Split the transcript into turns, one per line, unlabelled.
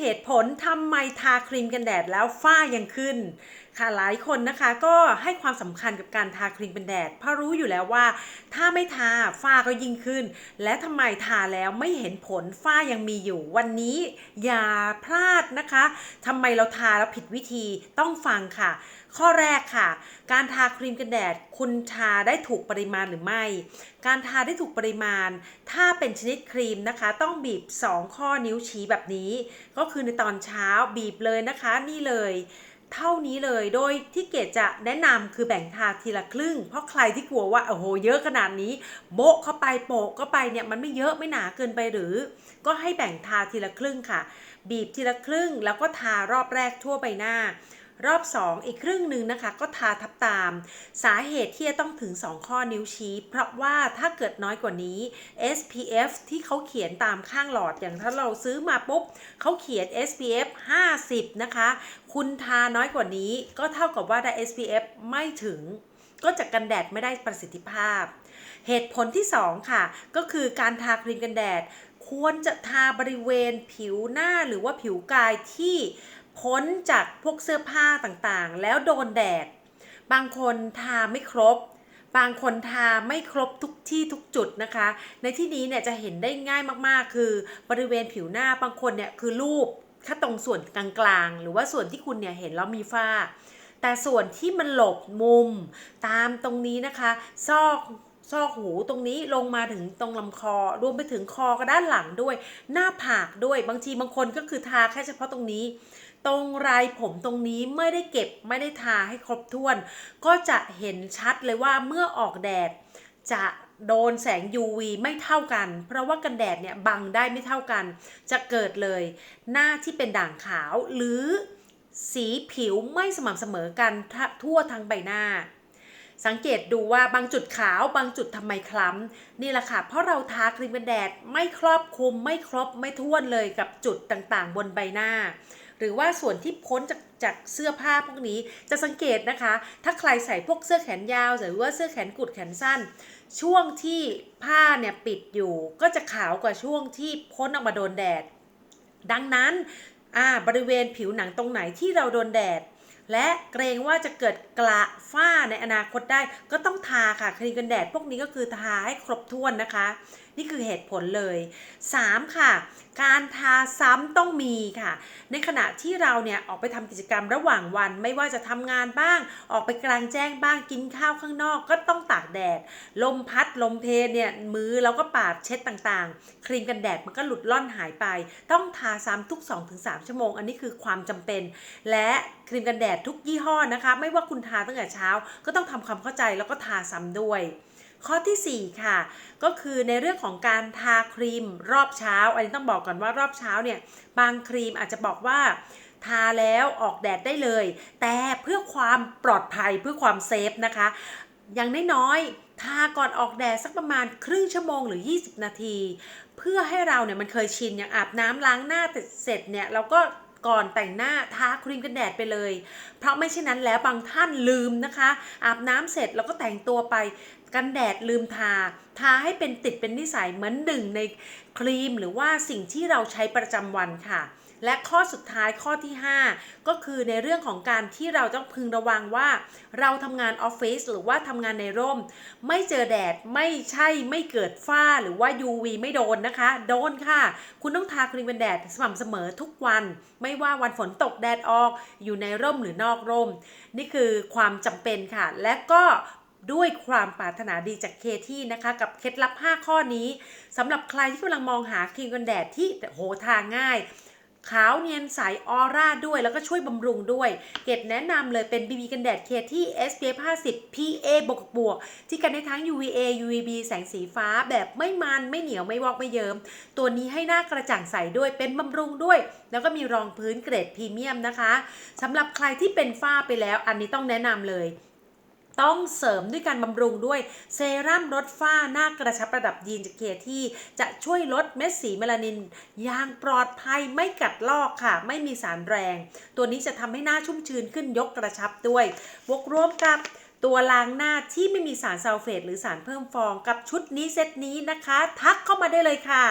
เหตุผลทำไมทาครีมกันแดดแล้วฝ้ายังขึ้น ค่ะหลายคนนะคะก็ให้ความสำคัญกับการทาครีมกันแดด เพราะรู้อยู่แล้วว่า ถ้าไม่ทาฝ้าก็ยิ่งขึ้น และทำไมทาแล้วไม่เห็นผลฝ้ายังมีอยู่ วันนี้อย่าพลาดนะคะทำไมเราทาแล้วผิดวิธีต้องฟังค่ะ ข้อแรกค่ะ การทาครีมกันแดด คุณทาได้ถูกปริมาณหรือไม่ การทาได้ถูกปริมาณ ถ้าเป็นชนิดครีมนะคะ ต้องบีบ 2 ข้อนิ้วชี้แบบนี้ ก็คือในตอนเช้าบีบเลยนะคะ นี่เลย เท่านี้เลย โดยที่เกดจะแนะนำคือแบ่งทาทีละครึ่ง เพราะใครที่กลัวว่าโอ้โหเยอะขนาดนี้ โบะเข้าไปโปะเข้าไปเนี่ยมันไม่เยอะไม่หนาเกินไปหรือ ก็ให้แบ่งทาทีละครึ่งค่ะ บีบทีละครึ่งแล้วก็ทารอบแรกทั่วใบหน้า รอบ 2 อีกครึ่งหนึ่งนะคะ ก็ทาทับตาม สาเหตุที่จะต้องถึง 2 ข้อนิ้วชี้ เพราะว่าถ้าเกิดน้อยกว่านี้ SPF ที่เขาเขียนตามข้างหลอดอย่างถ้าเราซื้อมาปุ๊บเขาเขียน SPF 50 นะคะ คุณทาน้อยกว่านี้ ก็เท่ากับว่าได้ SPF ไม่ถึงก็จะกันแดดไม่ได้ประสิทธิภาพ เหตุผลที่ 2 ค่ะ ก็คือการทาครีมกันแดด ควรจะทาบริเวณผิวหน้าหรือว่าผิวกายที่ พ้นจากพวกเสื้อผ้าต่างๆ แล้วโดนแดด บางคนทาไม่ครบ บางคนทาไม่ครบทุกที่ทุกจุดนะคะ ในที่นี้เนี่ยจะเห็นได้ง่ายมากๆ คือบริเวณผิวหน้าบางคนเนี่ยคือรูปแค่ตรงส่วนกลางๆ หรือว่าส่วนที่คุณเนี่ยเห็นแล้วมีฝ้า แต่ส่วนที่มันหลบมุมตามตรงนี้นะคะ ซอกซอกหูตรงนี้ลงมาถึงตรงลำคอ รวมไปถึงคอก็ด้านหลังด้วย หน้าผากด้วยบางทีบางคนก็คือทาแค่เฉพาะตรงนี้ ตรงไรผมตรงนี้ไม่ได้เก็บไม่ได้ทาให้ครบถ้วน ก็จะเห็นชัดเลยว่าเมื่อออกแดดจะโดนแสง UV ไม่เท่ากัน เพราะว่ากันแดดเนี่ยบังได้ไม่เท่ากัน จะเกิดเลย หน้าที่เป็นด่างขาวหรือสีผิวไม่สม่ำเสมอกันทั่วทั้งใบหน้า สังเกตดูว่าบางจุดขาวบางจุดทำไมคล้ำนี่แหละค่ะ เพราะเราทาครีมกันแดดไม่ครอบคลุมไม่ครบไม่ท้วนเลยกับจุดต่างๆ บนใบหน้า หรือว่าส่วนที่พ้นจากจากเสื้อผ้าพวกนี้จะสังเกตนะคะ ถ้าใครใส่พวกเสื้อแขนยาวหรือว่าเสื้อแขนกุดแขนสั้น ช่วงที่ผ้าเนี่ยปิดอยู่ ก็จะขาวกว่าช่วงที่พ้นออกมาโดนแดด ดังนั้นอ่าบริเวณผิวหนังตรงไหนที่เราโดนแดด และเกรงว่าจะเกิดกระฝ้าในอนาคตได้ ก็ต้องทาค่ะครีมกันแดดพวกนี้ก็คือทาให้ครบถ้วนนะคะ นี่คือเหตุผลเลย 3. ค่ะ การทาซ้ำต้องมีค่ะ ในขณะที่เราเนี่ยออกไปทำกิจกรรมระหว่างวัน ไม่ว่าจะทำงานบ้าง ออกไปกลางแจ้งบ้างกินข้าวข้างนอก ก็ต้องตากแดด ลมพัดลมเพลเนี่ยมือเราก็ปาดเช็ดต่างๆ ครีมกันแดดมันก็หลุดล่อนหายไป ต้องทาซ้ำทุก 2-3 ชั่วโมง อันนี้คือความจำเป็น และครีมกันแดดทุกยี่ห้อนะคะ ไม่ว่าคุณทาตั้งแต่เช้า ก็ต้องทำความเข้าใจแล้วก็ทาซ้ำด้วย ข้อที่ 4 ค่ะ ก็คือในเรื่องของการทาครีมรอบเช้า อันนี้ต้องบอกก่อนว่ารอบเช้าเนี่ยบางครีมอาจจะบอกว่าทาแล้วออกแดดได้เลย แต่เพื่อความปลอดภัยเพื่อความเซฟนะคะ อย่างน้อยๆทาก่อนออกแดดสักประมาณครึ่งชั่วโมงหรือ 20 นาที เพื่อให้เราเนี่ยมันเคยชินอย่างอาบน้ำล้างหน้าเสร็จเนี่ยเราก็ ก่อนแต่งหน้าทาครีมกันแดดไปเลย เพราะไม่เช่นนั้นแล้วบางท่านลืมนะคะ อาบน้ำเสร็จแล้วก็แต่งตัวไปกันแดดลืมทา ทาให้เป็นติดเป็นนิสัยเหมือนหนึ่งในครีมหรือว่าสิ่งที่เราใช้ประจำวันค่ะ และข้อสุดท้ายข้อที่ 5 ก็คือในเรื่องของการที่เราต้องพึงระวังว่า เราทำงานออฟฟิศหรือว่าทำงานในร่ม ไม่เจอแดดไม่ใช่ไม่เกิดฝ้าหรือว่า UV ไม่โดนนะคะ โดนค่ะ คุณต้องทาครีมกันแดดสม่ำเสมอทุกวัน ไม่ว่าวันฝนตกแดดออก อยู่ในร่มหรือนอกร่ม นี่คือความจำเป็นค่ะ และก็ด้วยความปรารถนาดีจากเคที่นะคะ กับเคล็ดลับ 5 ข้อนี้สำหรับใครที่กำลังมองหาครีมกันแดดที่โหทาง่าย ขาวเนียนใสออร่าด้วย แล้วก็ช่วยบำรุงด้วย เกดแนะนำเลยเป็น BB กันแดดเคที่ SPF 50 PA บวกบวกที่กันได้ทั้ง UVA UVB แสงสีฟ้าแบบไม่มันไม่เหนียวไม่วอกไม่เยิม้มตัวนี้ให้หน้ากระจ่างใสด้วยเป็นบำรุงด้วย แล้วก็มีรองพื้นเกรดพรีเมียมนะคะสำหรับใครที่เป็นฝ้าไปแล้ว อันนี้ต้องแนะนำเลย ต้องเสริมด้วยการบำรุงด้วยเซรั่มลดฝ้าหน้ากระชับระดับยีนจากเคที่จะช่วยลดเม็ดสีเมลานินอย่างปลอดภัยไม่กัดลอกค่ะ ไม่มีสารแรง ตัวนี้จะทำให้หน้าชุ่มชื้นขึ้นยกกระชับด้วย บวกรวมกับตัวล้างหน้าที่ไม่มีสารซัลเฟตหรือสารเพิ่มฟองกับชุดนี้เซตนี้นะคะ ทักเข้ามาได้เลยค่ะ